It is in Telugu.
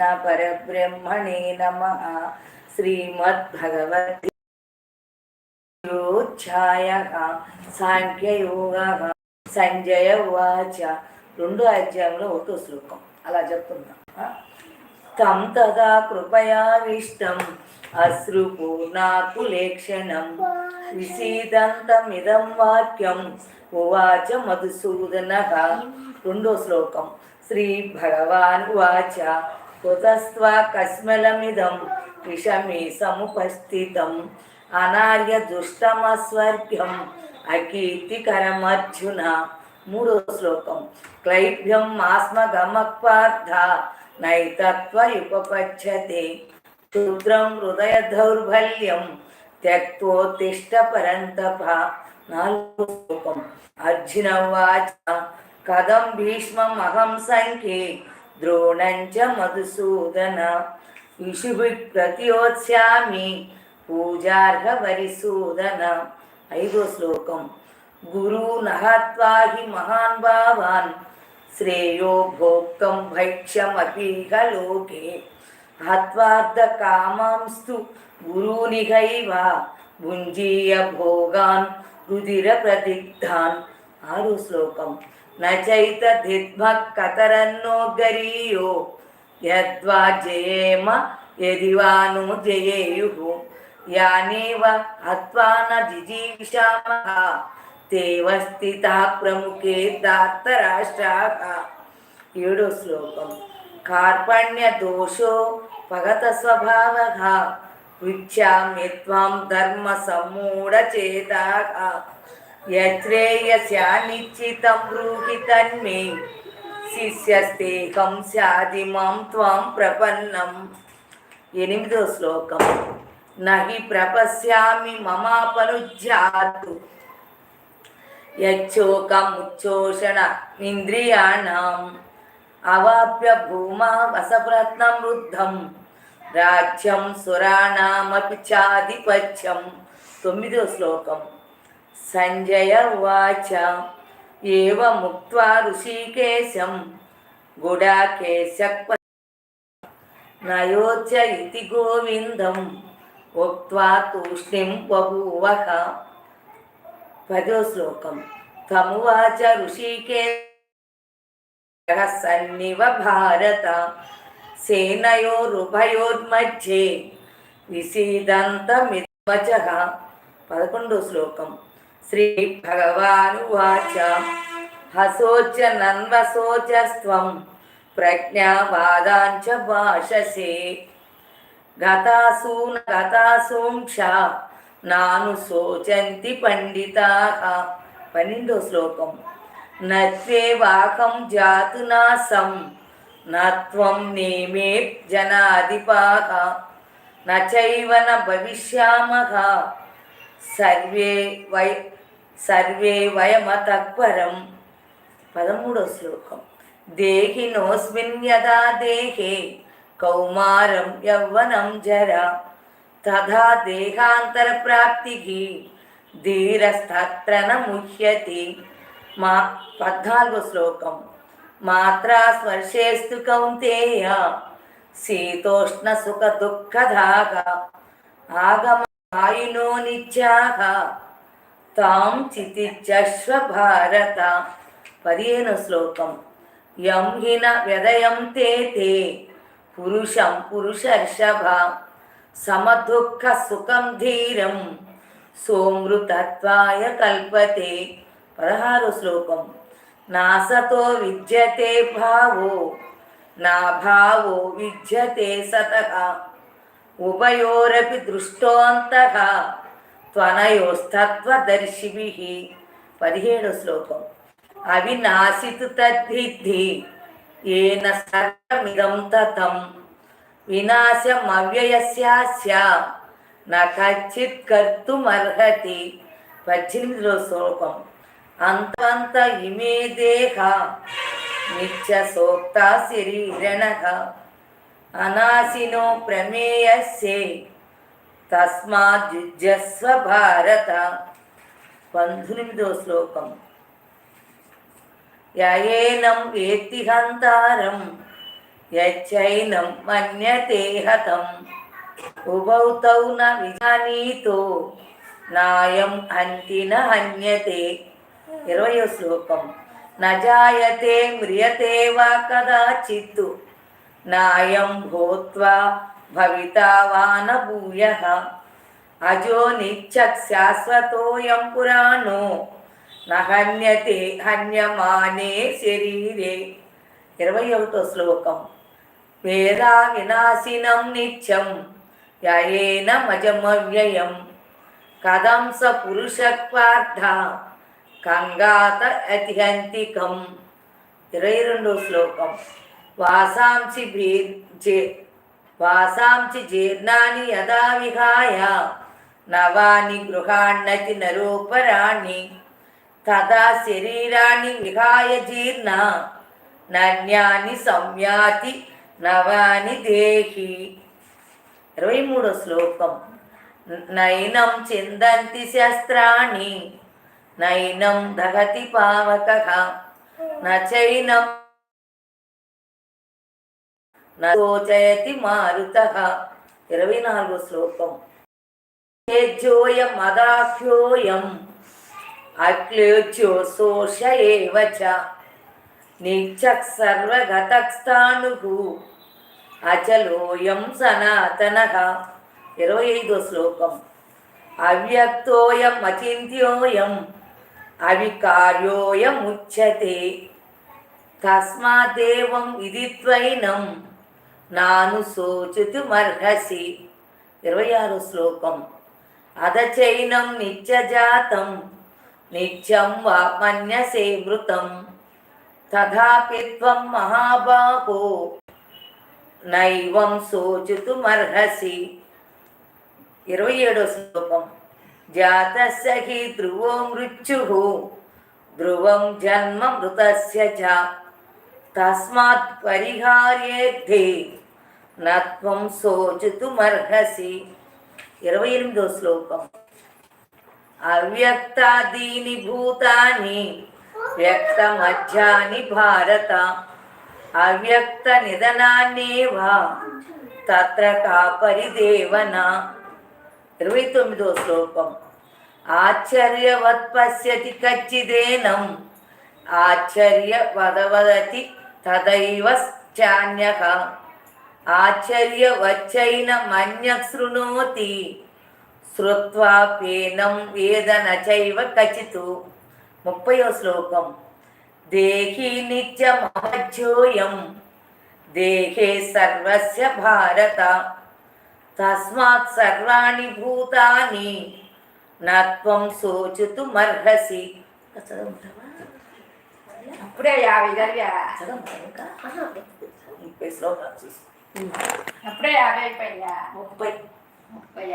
పరబ్రహ్మణే నమ శ్రీమద్భగవద్గీతాధ్యాయ సాంఖ్యయోగ సంజయ వాచ రెండు అధ్యాయంలో ఒక శ్లోకం. అలా చెప్తున్నా. తం తదా కృపయావిష్టం అశ్రుపూర్ణాకులేక్షణం విసీదంతమిదం వాక్యం ఉవాచ మధుసూదన। రెండో శ్లోకం. శ్రీ భగవాన్ వాచ కుతస్త్వా కస్మలమిదం విషమి సముపస్థితం. అనార్య దుష్టమస్వర్గ్యం అకీర్తికరమర్జున. మూడో శ్లోకం. క్లైభ్యం ఆస్మగమక్వార్థ నైతత్వయుపపచ్చతే. క్షుద్రం హృదయ దౌర్బల్యం త్యక్తోత్తిష్ట పరంతప నాలుగో శ్లోకం. అర్జున వాచ. కథం భీష్మం అహం సంఖ్యే. ద్రోణంచ మధుసూదన ఇషుభి ప్రతియోత్స్యామి పూజార్హ వరిసూదన. ఐదో శ్లోకం. గురు నహత్వా హి మహాన్ భావాన్ శ్రేయో భోక్తం భైక్ష్యమపీహ లోకే హత్వార్థ కామాంస్తు గురూనిహైవ భుంజీయ భోగాన్ రుదిర ప్రతిగ్ధాన్. ఆరు శ్లోకం. నచైత దిద్మః కతరన్నో గరీయో యద్వా జయేమ యది జయేయు యానేవ హత్వా జిజీవిషామః తేవ స్థితాः ప్రముఖే దాత్తరాష్ట్రాః ఏడో శ్లోకం కార్పణ్య దోషో పగత స్వభావః పృచ్ఛామి త్వం ధర్మ సమ్మూఢచేతా యశ్రేయస్యానిశ్చితం బ్రూహి తన్మే శిష్యస్తేహం స్యాది మాం త్వాం ప్రపన్నం ఎనిమిదో శ్లోకం నహి ప్రపశ్యామి మమాపనుజ్జాతు యచ్చోకముచ్చోషణ ఇంద్రియాణం అవాప్య భూమా వసప్రత్నం వృద్ధం రాజ్యం సురాణమపి చాధిపత్యం తొమ్మిదో శ్లోకం సంజయ ఉవాచ ఏవ ముక్త్వా ఋషికేశం? గుడాకేశ నయోచ ఇతి గోవిందం. ఉక్త్వా తూష్ణిం బభూవః పదో శ్లోకం. తమువాచ ఋషికే సన్నివ భారత. సేనయోరుభయోర్మధ్యే. విసీదంతమిద్వచ పదకొండో శ్లోకం. శ్రీ భగవాను వాచ. హసోచ నన్వసోచస్త్వం ప్రజ్ఞావాదాంచ భాషసే. గతాసూన గతాసూంక్ష నాను శోచంతి పండితా. పన్నెండో శ్లోకం. నత్వే వాకం జాతు నాసం నత్వం నేమే జనాధిపాక నచైవ భవిష్యామ. సర్వే వై సర్వే వయమతఃపరం పదమూడో శ్లోకం. దేహినోస్మిన్ యదా దేహే కౌమారం యవ్వనం జర. తథా దేహాంతర ప్రాప్తికి ధీరస్తత్ర ముహ్యతి మా పద్నాలుగో శ్లోకం. మాత్రా స్పర్శేస్తు కౌంతేయ శీతోష్ణ సుఖ దుఃఖదాగ ఆగమ వాయునో నిత్యాగ తాం చితిజస్వ భారత పదిహేను శ్లోకం. యం హిన వ్యదయం తే తే పురుషం పురుషర్షభ. సమదుఃఖ సుఖం ధీరం. సోమృతత్వాయ కల్పతే. పదహారు శ్లోకం. నాసతో విద్యతే భావో. నా భావో విద్యతే సత ఉభయోరపి దృష్టోంతః త్వనయోస్తత్వదర్శిభిः పదిహేడు శ్లోకం. అవినాశితు తద్ధిద్ధి. ఏన సర్వమిదం తథం వినాశమవ్యయస్యాస్య. న కచ్చిత్ కర్తుమర్హతి. పద్దెనిమిదిలో శ్లోకం. అంతంత ఇమే దేహ. నిత్య సోక్త శరీరణ. అనాశినో ప్రమేయస్యే. తస్మాజ్జస్వ భారత పంతొమ్మిదో శ్లోకం యయేనం వేత్తి హంతారం యచ్చైనం మన్యతే హతం ఉభౌ తౌ న విజానీతో నాయం హంతి న హన్యతే ఇరవయో శ్లోకం నజాయతే మ్రియతే వా కదాచిత్ నాయం భూత్వా భవితా వా అజో నిత్యక్ శాశ్వతోయం పురాణో నహన్యతే హన్యమానే శరీరే ఇరవై ఒకటో శ్లోకం. వేదా వినాశినం నిత్యం యయేన మజమవ్యయం. కథం స పురుషత్వార్థ కంగాత అతిహంతికం ఇరవై రెండో శ్లోకం. వాసాంసి భీర్జే వాసాంసి జీర్ణాని యదా విహాయ. నవాని గృహాణతి నరోపరాణి. తదా శరీరాన్ని విహాయ జీర్ణ. నన్యాని సంయాతి నవాని దేహి. ఇరవై మూడో శ్లోకం. నైనం చిందంతి శస్త్రాణి. నైనం దహతి పావక. నైనం నోచయతి మారుత. ఇరవై నాలుగో శ్లోకం. తేజోయం మదాఖ్యోయం అక్లేచ్యో శోష ఏవచ చ సర్వగతస్థాను. అచలోయం సనాతన. ఇరవై ఐదో శ్లోకం. అవ్యక్తోయం అచింత్యోయం అవికార్యోయముచ్యతే. తస్మాదేవం విదిత్వైనం నాను శోచుతుమర్హసి ఇరవై ఆరో శ్లోకం. అధచైనం నిత్యజాతం నిత్యం వా మన్యసే మృతం. తథాపి త్వం మహాబాహో నైవం శోచుతుమర్హసి ఇరవై ఏడో శ్లోకం. జాతస్య హి ధ్రువో మృత్యు ధ్రువం జన్మ మృతస్య చ. తస్మాత్ పరిహార్యేద్ధే. నత్వం శోచుతుమర్హసి. ఇరవై ఎనిమిదో శ్లోకం. అవ్యక్తాదీని భూతాని వ్యక్తమధ్యాని భారత. అవ్యక్త నిధనాన్నేవ తత్ర కా పరిదేవన ఇరవై తొమ్మిదో శ్లోకం. ఆశ్చర్యవత్ పశ్యతి కచ్చిదేనం. ఆశ్చర్య వదవదతి చాన్యః ఆశ్చర్యవచ్చైన మన్యశృణోతి. శ్రుత్వా పేనం వేద నచైవ కచితు. ముప్పయో శ్లోకం. దేహి నిత్యమహజ్యోయం దేహే సర్వస్య భారత. తస్మాత్ సర్వాణి భూతాని. నత్వం శోచుతుమర్హసి. చదవమంటావా? అప్పుడే యాభై జరిగా? ముప్పై శ్లోకాలు అప్పుడే యాభై అయిపోయా ముప్పై. ముప్పై